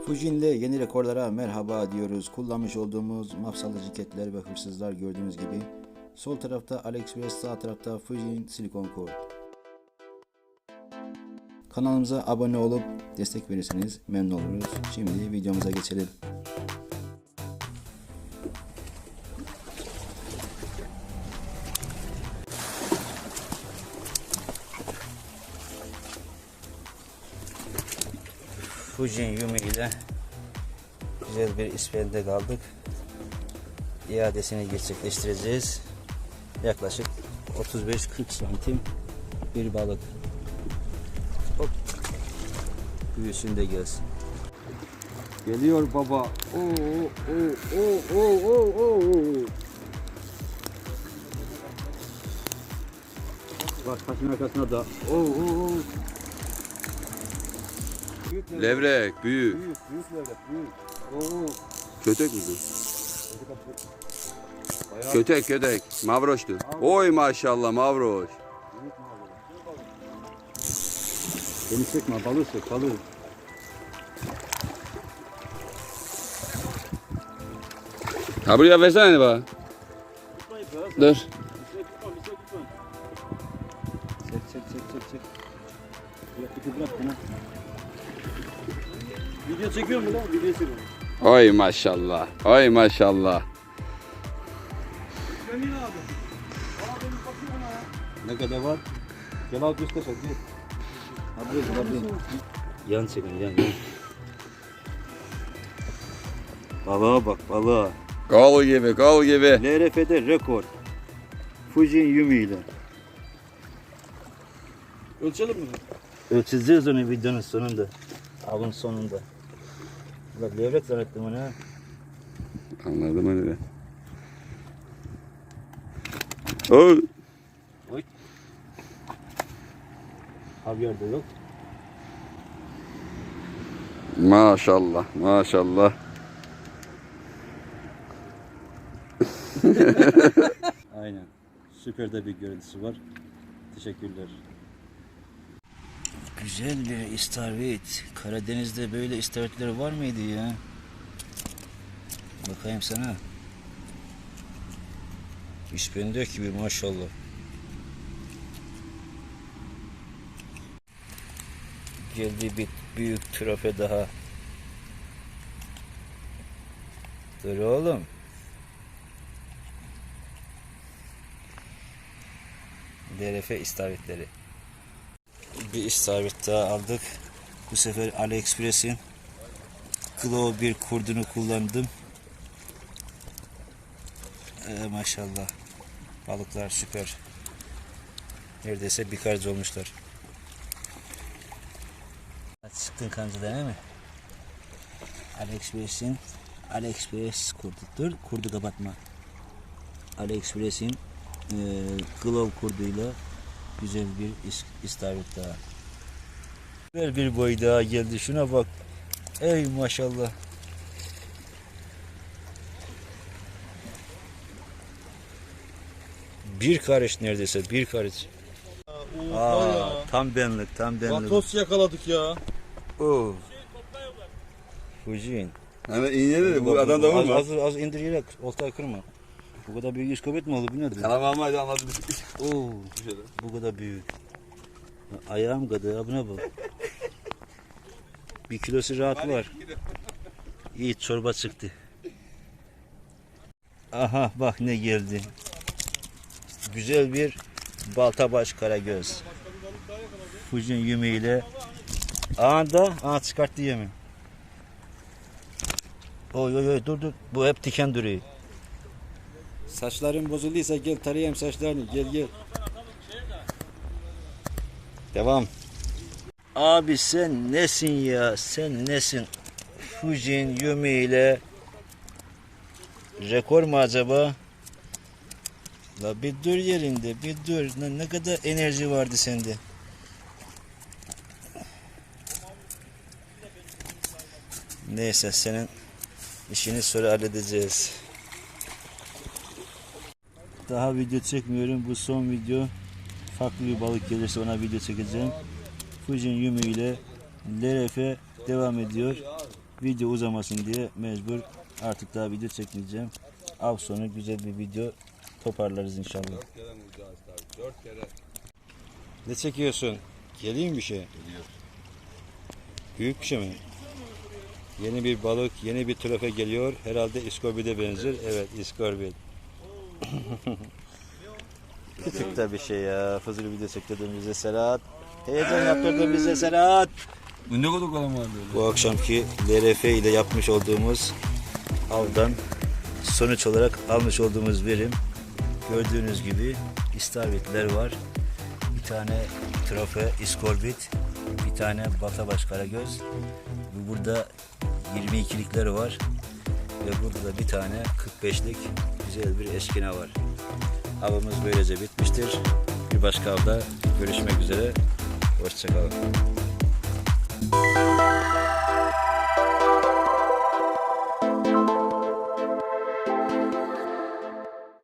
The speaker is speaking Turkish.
Fujin'le yeni rekorlara merhaba diyoruz. Kullanmış olduğumuz mafsalı ciketler ve hırsızlar gördüğünüz gibi. Sol tarafta AliExpress, sağ tarafta Fujin Silikon Cord. Kanalımıza abone olup destek verirseniz memnun oluruz. Şimdi videomuza geçelim. Fujin Yumi ile güzel bir ispende kaldık. İadesini gerçekleştireceğiz. Yaklaşık 35-40 santim bir balık. Hop. Büyüsün de gelsin. Geliyor baba. Oo, oo, oo, oo, oo, oo. Bak taşın arkasına da. Oo, oo, oo. Büyük levrek. Levrek, büyük. Büyük, büyük levrek, büyük. Oo. Kötek midir? Kötek, kötek. Mavroştu. Oy maşallah mavroş. Beni çekme, balığı çek, balığı. Ha buraya versene bana. Dur. Çek, çek, çek, çek, çek. Bırak, bırak bana. Video çekiyor mu lan? Video çekiyor. Oy maşallah. Oy maşallah. Ne kadar var? Gel al üstte. Gel. Abi, abi. Yan çekin, yan, yan. Balığa bak, balığa. Kol gibi, kol gibi. LRF'de rekor. Fujin Yumi ile. Ölçelim mi? Ölçeceğiz onu videonun sonunda. Avın sonunda. Bak levrek zannettim onu ha. Anladım öyle. Oy. Havyar da yok. Maşallah, maşallah. Aynen. Süper de bir görüntüsü var. Teşekkürler. Güzel bir istavrit. Karadeniz'de böyle istavritler var mıydı ya? Bakayım sana. İspendek gibi maşallah. Geldi bir büyük trofe daha. Dur oğlum. DRF istavritleri. Bir istavrit daha aldık. Bu sefer AliExpress'in Glow bir kurdunu kullandım. Ee, maşallah. Balıklar süper. Neredeyse bir karış olmuşlar. Çıktın kancadan değil mi? AliExpress'in AliExpress kurdu. Dur kurdu kapatma. AliExpress'in e, Glow kurduyla güzel bir is- istavrit daha. Ver bir boy daha geldi. Şuna bak. Ey maşallah. Bir karış neredeyse bir karış. Aa, tam benlik tam benlik. Vatos yakaladık ya. Oo. Fujin. Hemen iğneleri bu adam da az, vurma. az, az indirerek oltayı kırma. Bu kadar büyük iskobet mi oldu bu nedir? Ama hadi anladım. Oo, bu kadar büyük. Ayağım kadar abone bak. Bir kilosu rahat var. İyi çorba çıktı. Aha bak ne geldi. Güzel bir baltabaş karagöz. Fujin yemeğiyle Anda, aa çıkarttı yemi. Oy oy oy dur dur. Bu hep diken duruyor. Saçların bozulduysa gel tarayayım saçlarını. Gel gel. Devam. Abi sen nesin ya? Sen nesin? Fujin Yumi ile rekor mu acaba? La bir dur yerinde, bir dur. Ne, ne kadar enerji vardı sende. Neyse senin işini sonra halledeceğiz. Daha video çekmiyorum. Bu son video. Farklı bir balık gelirse ona video çekeceğim. Fujin Yumi ile LRF devam ediyor. video uzamasın diye mecbur artık daha video çekmeyeceğim. Av sonu güzel bir video toparlarız inşallah. Ne çekiyorsun? Geleyim bir şey. Geliyor. Büyük bir şey mi? Yeni bir balık, yeni bir trofe geliyor. Herhalde iskorbil'e benzer. Evet, iskorbil. Küçük de bir şey ya. Fızıl video çektirdin bize Serhat. Heyecan yaptırdın bize Serhat. Bu ne kadar kalan var böyle? Bu akşamki LRF ile yapmış olduğumuz Avdan sonuç olarak almış olduğumuz verim gördüğünüz gibi istavritler var. Bir tane trofe iskorbit, bir tane batabaş karagöz. Burada 22'likler var. Ve burada da bir tane 45'lik güzel bir eskine var. Avımız böylece bitmiştir. Bir başka avda görüşmek üzere. Hoşçakalın.